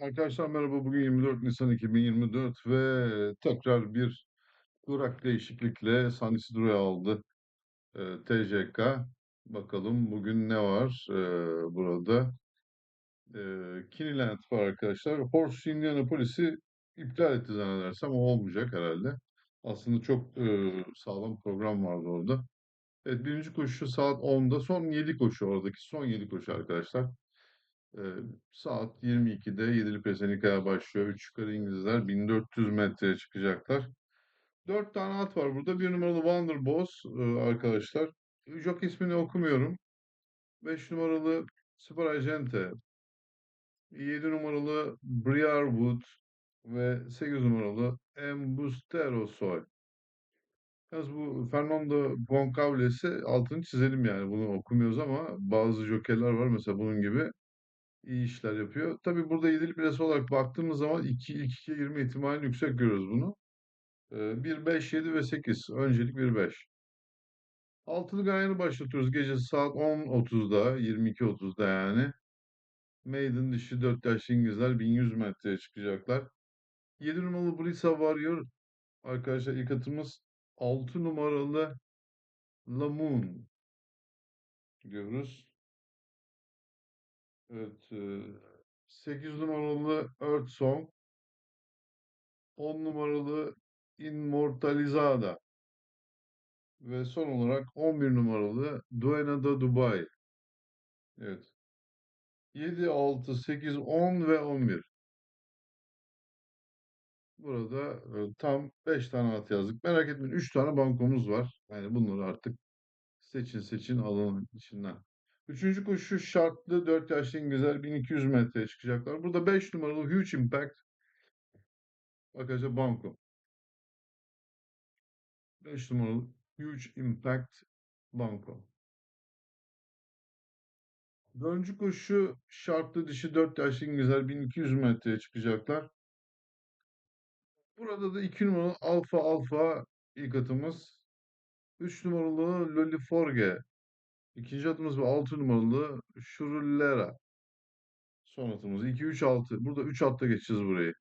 Arkadaşlar merhaba. Bugün 24 Nisan 2024 ve tekrar bir durak değişiklikle San Isidro'yu aldı e, TJK. Bakalım bugün ne var e, burada? E, Kiniland var arkadaşlar. Horse Indianapolis'i iptal etti zannedersem ama olmayacak herhalde. Aslında çok e, sağlam program vardı orada. Evet birinci koşu saat 10'da. Son 7 koşu oradaki. Son 7 koşu arkadaşlar. Ee, saat 22'de Yedili Pesenika'ya başlıyor. Üç yukarı İngilizler 1400 metreye çıkacaklar. Dört tane at var burada. Bir numaralı Wonder Boss e, arkadaşlar. Jok ismini okumuyorum. Beş numaralı Super Agente. Yedi numaralı Briarwood ve sekiz numaralı Embustero Soy. Yalnız bu Fernando Goncalves'i altını çizelim yani. Bunu okumuyoruz ama bazı jokerler var mesela bunun gibi iyi işler yapıyor. Tabii burada yedili plase olarak baktığımız zaman 2 ilk ikiye girme ihtimalini yüksek görüyoruz bunu. Ee, 1, 5, 7 ve 8. Öncelik 1, 5. Altılı ganyanı başlatıyoruz gece saat 10.30'da, 22.30'da yani. Maiden dişi 4 yaşlı İngilizler 1100 metreye çıkacaklar. 7 numaralı Brisa Warrior arkadaşlar ilk atımız 6 numaralı Lamoon diyoruz. Evet. E, 8 numaralı Earth Song 10 numaralı Immortalizada ve son olarak 11 numaralı Duena da Dubai. Evet. 7, 6, 8, 10 ve 11. Burada tam 5 tane at yazdık. Merak etmeyin 3 tane bankomuz var. Yani bunları artık seçin seçin alın içinden. Üçüncü koşu şartlı 4 yaşlı İngilizler 1200 metreye çıkacaklar. Burada 5 numaralı Huge Impact. Arkadaşlar banko. 5 numaralı Huge Impact banko. Dördüncü koşu şartlı dişi 4 yaşlı İngilizler 1200 metreye çıkacaklar. Burada da 2 numaralı Alfa Alfa ilk atımız. 3 numaralı Loli Forge. İkinci atımız ve 6 numaralı Şurullera. Son atımız. 2, 3, 6. Burada 3 atta geçeceğiz burayı.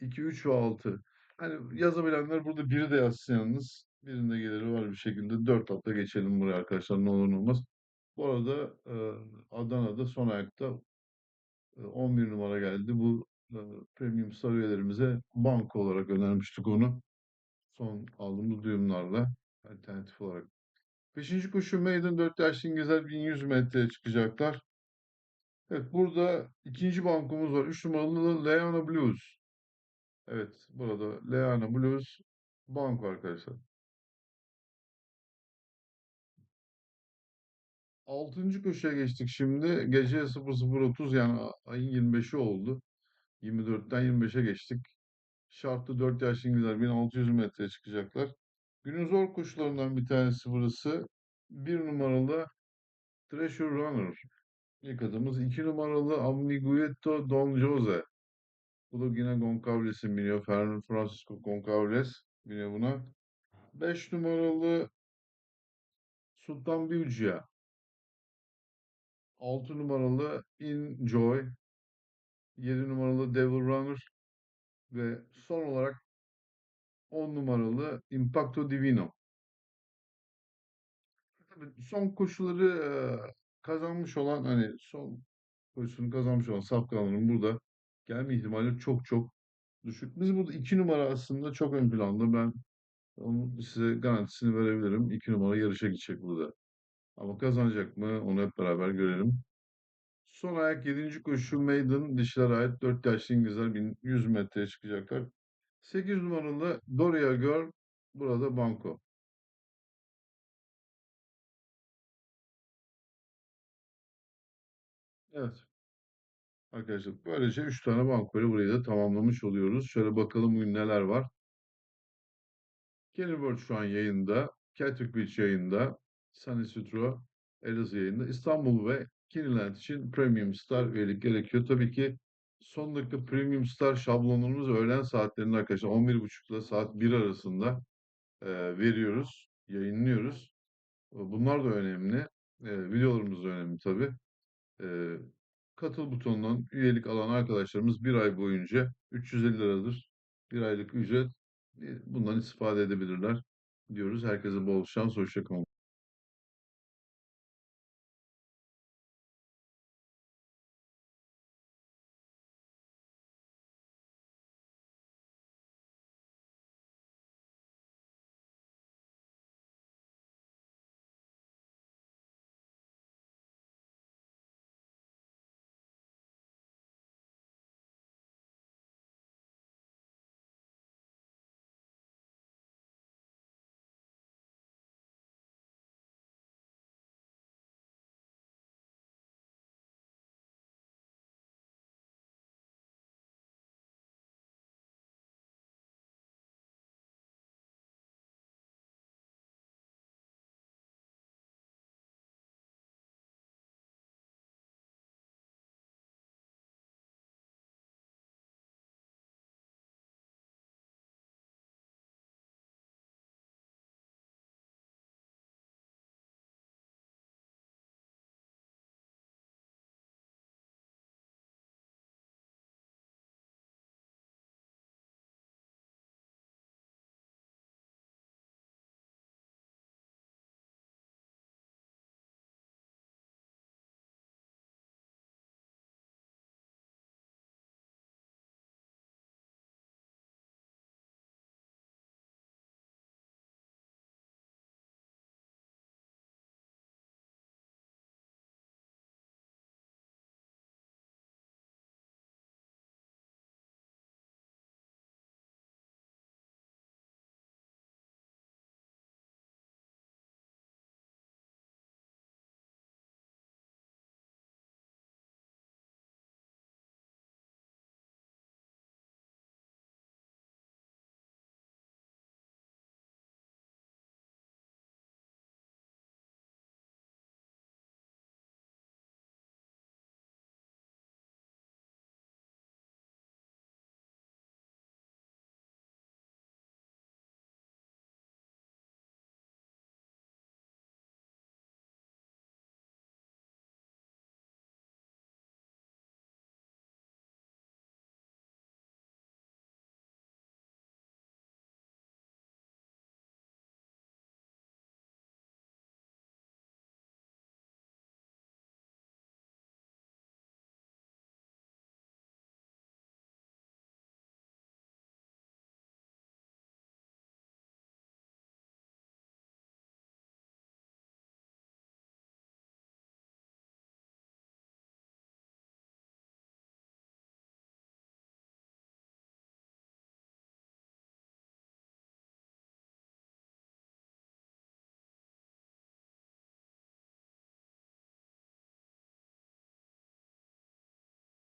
2, 3 ve 6. Hani yazabilenler burada biri de yazsın yalnız. Birinde geliri var bir şekilde. 4 atta geçelim buraya arkadaşlar ne olur ne olmaz. Bu arada Adana'da son ayakta 11 numara geldi. Bu premium star üyelerimize banko olarak önermiştik onu. Son aldığımız duyumlarla alternatif olarak. Beşinci koşu Maiden 4 yaşlı İngilizler 1100 metreye çıkacaklar. Evet burada ikinci bankomuz var. 3 numaralı Leona Blues. Evet burada Leona Blues banko arkadaşlar. Altıncı koşuya geçtik şimdi. Gece 00.30 yani ayın 25'i oldu. 24'ten 25'e geçtik. Şartlı 4 yaşlı İngilizler 1600 metreye çıkacaklar. Günün zor koşularından bir tanesi burası. Bir numaralı Treasure Runner. İlk adımız. iki numaralı Amigueto Don Jose. Bu da yine Goncalves'in biniyor. Fernando Francisco Goncalves biniyor buna. Beş numaralı Sultan Biucia. Altı numaralı Enjoy. Yedi numaralı Devil Runner. Ve son olarak 10 numaralı Impacto Divino. Tabii son koşuları e, kazanmış olan hani son koşusunu kazanmış olan Safkan'ın burada gelme ihtimali çok çok düşük. Biz burada 2 numara aslında çok ön planda. Ben onu size garantisini verebilirim. 2 numara yarışa gidecek burada. Ama kazanacak mı onu hep beraber görelim. Son ayak 7. koşu Maiden dişlere ait 4 yaşlı İngilizler 1100 metreye çıkacaklar. 8 numaralı Doria Girl burada banko. Evet. Arkadaşlar böylece 3 tane bankoyla burayı da tamamlamış oluyoruz. Şöyle bakalım bugün neler var. Kenilworth şu an yayında. Catwick Beach yayında. Sunny Sutro Elazığ yayında. İstanbul ve Kiniland için Premium Star üyelik gerekiyor. Tabii ki son dakika Premium Star şablonumuz öğlen saatlerinde arkadaşlar 11.30 ile saat 1 arasında e, veriyoruz, yayınlıyoruz. Bunlar da önemli. E, videolarımız da önemli tabii. E, katıl butonundan üyelik alan arkadaşlarımız bir ay boyunca 350 liradır. Bir aylık ücret. Bundan istifade edebilirler diyoruz. Herkese bol şans, hoşça kalın.